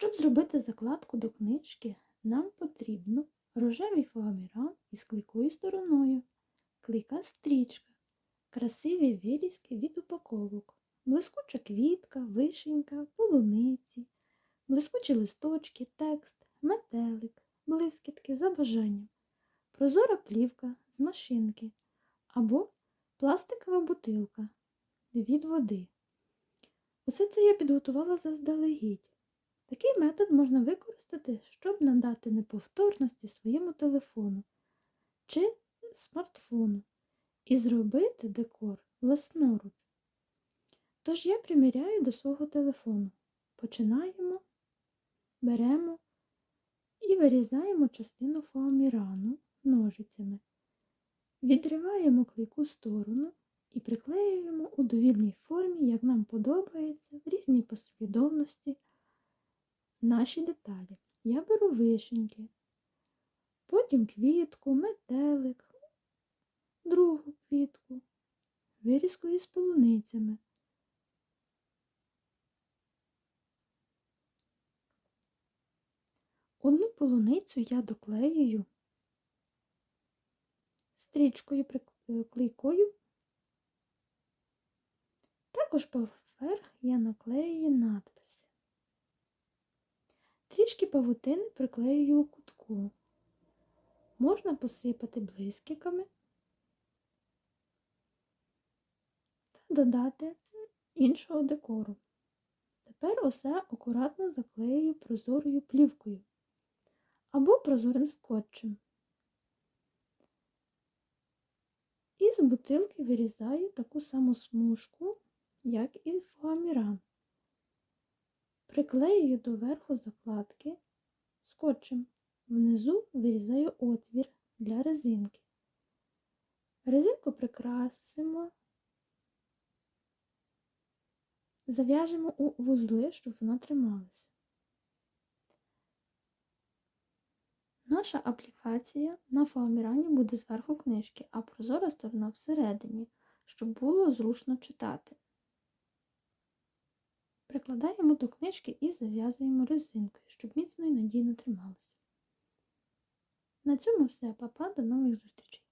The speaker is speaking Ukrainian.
Щоб зробити закладку до книжки, нам потрібно рожевий фоаміран із клейкою стороною, клейка стрічка, красиві вирізки від упаковок, блискуча квітка, вишенька, полуниці, блискучі листочки, текст, метелик, блискітки за бажанням, прозора плівка з машинки або пластикова бутилка від води. Усе це я підготувала заздалегідь. Такий метод можна використати, щоб надати неповторності своєму телефону чи смартфону і зробити декор власноруч. Тож я приміряю до свого телефону. Починаємо, беремо і вирізаємо частину фоамірану ножицями. Відриваємо клейку сторону і приклеюємо у довільній формі, як нам подобається, в різній послідовності наші деталі. Я беру вишеньки, потім квітку, метелик, другу квітку, вирізку із полуницями. Одну полуницю я доклеюю стрічкою прик- клейкою. Також поверх я наклеюю надписи. Трішки павутини приклеюю у кутку. Можна посипати блискіками та додати іншого декору. Тепер усе акуратно заклею прозорою плівкою або прозорим скотчем. І з бутилки вирізаю таку саму смужку, як і фоаміран. Приклеюю до верху закладки скотчем. Внизу вирізаю отвір для резинки. Резинку прикрасимо, зав'яжемо у вузли, щоб вона трималася. Наша аплікація на фоамірані буде зверху книжки, а прозора сторона всередині, щоб було зручно читати. Прикладаємо до книжки і зав'язуємо резинкою, щоб міцно і надійно трималося. На цьому все, Па-па, до нових зустрічей!